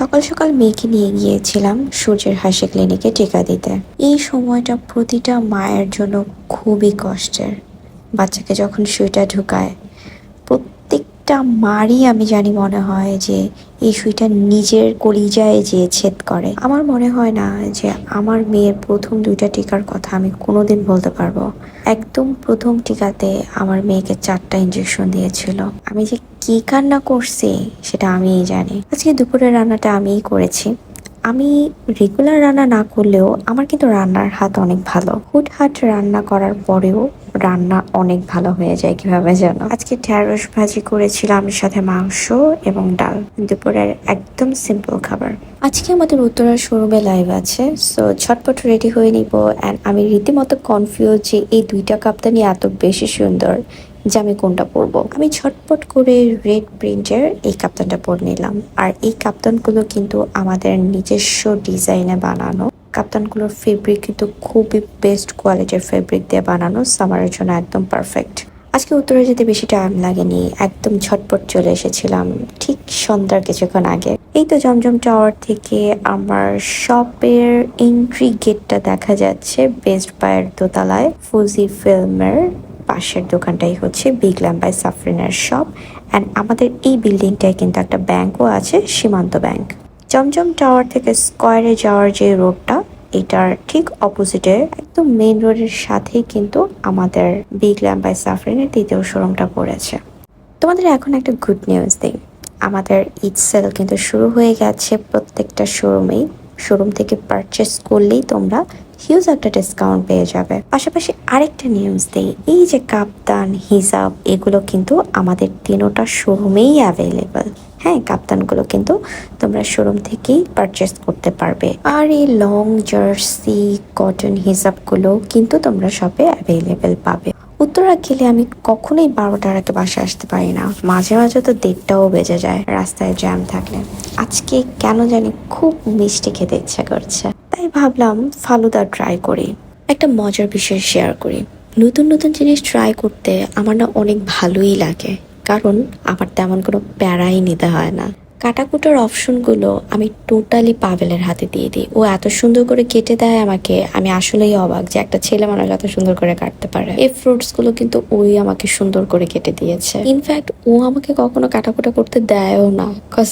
সকাল সকাল মেয়েকে নিয়ে গিয়েছিলাম সূর্যের হাসি ক্লিনিকে টিকা দিতে। এই সময়টা প্রতিটা মায়ের জন্য খুবই কষ্টের। বাচ্চাকে যখন সুইটা ঢুকায় প্রত্যেকটা মারই আমি জানি মনে হয় যে এই সুইটা নিজের কলিজায় যে ছেদ করে। আমার মনে হয় না যে আমার মেয়ের প্রথম দুইটা টিকার কথা আমি কোনোদিন বলতে পারব। একদম প্রথম টিকাতে আমার মেয়েকে চারটা ইঞ্জেকশন দিয়েছিল। আমি যে কি কান্না করছি সেটা আমিই জানি। আজকে দুপুরের রান্নাটা আমিই করেছি। আমি রেগুলার রান্না না করলেও আমার কিন্তু রান্নার হাত অনেক ভালো। হুটহাট রান্না করার পরেও রান্না অনেক ভালো হয়ে যায় কীভাবে জানো? আজকে ঢ্যাঁড়স ভাজি করেছিলাম সাথে মাংস এবং ডাল। দুপুরের একদম সিম্পল খাবার। আজকে আমাদের উত্তরার শোরুমে লাইভ আছে সো ঝটপট রেডি হয়ে নিব অ্যান্ড আমি রীতিমতো কনফিউজ যে এই দুইটা কাপ্তানি এত বেশি সুন্দর যে আমি কোনটা পরবো। আমি ঝটপট করে রেড প্রিন্টের এই কাপ্তানটা পরে নিলাম। আর এই কাপ্তানগুলো কিন্তু আমাদের নিজস্ব ডিজাইনে বানানো। কাপ্তানগুলোর ফেব্রিক কিন্তু খুবই বেস্ট কোয়ালিটির ফেব্রিক দিয়ে বানানো সামারের জন্য একদম পারফেক্ট আজকে উত্তরে যেতে বেশি টাইম লাগেনি, একদম ঝটপট চলে এসেছিলাম, ঠিক সন্ধ্যার কিছুক্ষণ আগে। এই তো জমজম টাওয়ার থেকে আমার শপের এন্ট্রি গেটটা দেখা যাচ্ছে বেস্ট বায়ের দোতলায়। ফুজি ফিল্মের পাশের দোকানটাই হচ্ছে বিগ ল্যাম্প বাই সাফরিনের শপ অ্যান্ড আমাদের এই বিল্ডিংটায় কিন্তু একটা ব্যাংকও আছে, সীমান্ত ব্যাংক জমজম টাওয়ার থেকে স্কোয়ারে যাওয়ার যে রোডটা, এটার ঠিক অপোজিটে একদম মেইন রোডের সাথেই কিন্তু আমাদের বিগ ল্যাম্প বাই সাফরিনের দ্বিতীয় শোরুমটা পড়েছে। তোমাদের এখন একটা গুড নিউজ দিই। আমাদের ঈদ সেল কিন্তু শুরু হয়ে গেছে প্রত্যেকটা শোরুমেই। শোরুম থেকে পারচেস করলেই তোমরা হিউজ একটা ডিসকাউন্ট পেয়ে যাবে। পাশাপাশি আরেকটা নিউজ দিই। এই যে কাপ্তান হিজাব এগুলো কিন্তু আমাদের তিনোটা শোরুমেই অ্যাভেলেবল হ্যাঁ কাপ্তানগুলো কিন্তু তোমরা শোরুম থেকেই পারচেস করতে পারবে। আর এই লং জার্সি কটন হিজাবগুলো কিন্তু তোমরা শপে অ্যাভেলেবেল পাবে। উত্তরা গেলে আমি কখনোই বারোটার আগে বাসায় আসতে পারি না। মাঝে মাঝে তো দেড়টাও বেজে যায় রাস্তায় জ্যাম থাকলে। আজকে কেন জানি খুব মিষ্টি খেতে ইচ্ছা করছে। তাই ভাবলাম ফালুদা ট্রাই করি। একটা মজার বিষয় শেয়ার করি। নতুন নতুন জিনিস ট্রাই করতে আমার না অনেক ভালোই লাগে। কারণ আমার তেমন কোনো প্যারাই নিতে হয় না। কাটাকুটার অপশনগুলো আমি টোটালি পাবেলের হাতে দিয়ে দিই। ও এত সুন্দর করে কেটে দেয় আমাকে, আমি আসলেই অবাক যে একটা ছেলে মানুষ এত সুন্দর করে কাটতে পারে। এই ফ্রুটসগুলো কিন্তু ওই আমাকে সুন্দর করে কেটে দিয়েছে। ইনফ্যাক্ট ও আমাকে কখনো কাটাকুটা করতে দেয়ও না কজ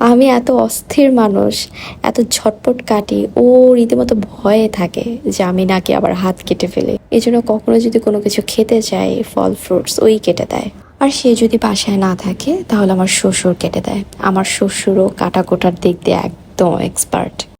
আমি এত অস্থির মানুষ, এত ঝটপট কাটি, ও রীতিমতো ভয়ে থাকে যে আমি নাকি আবার হাত কেটে ফেলি। এই জন্য কখনো যদি কোনো কিছু খেতে চাই ফল ফ্রুটস, ওই কেটে দেয়। আর সে যদি বাসায় না থাকে, তাহলে আমার শ্বশুর কেটে দেয়। আমার শ্বশুরও কাটা কোটার দিক দিয়ে একদম এক্সপার্ট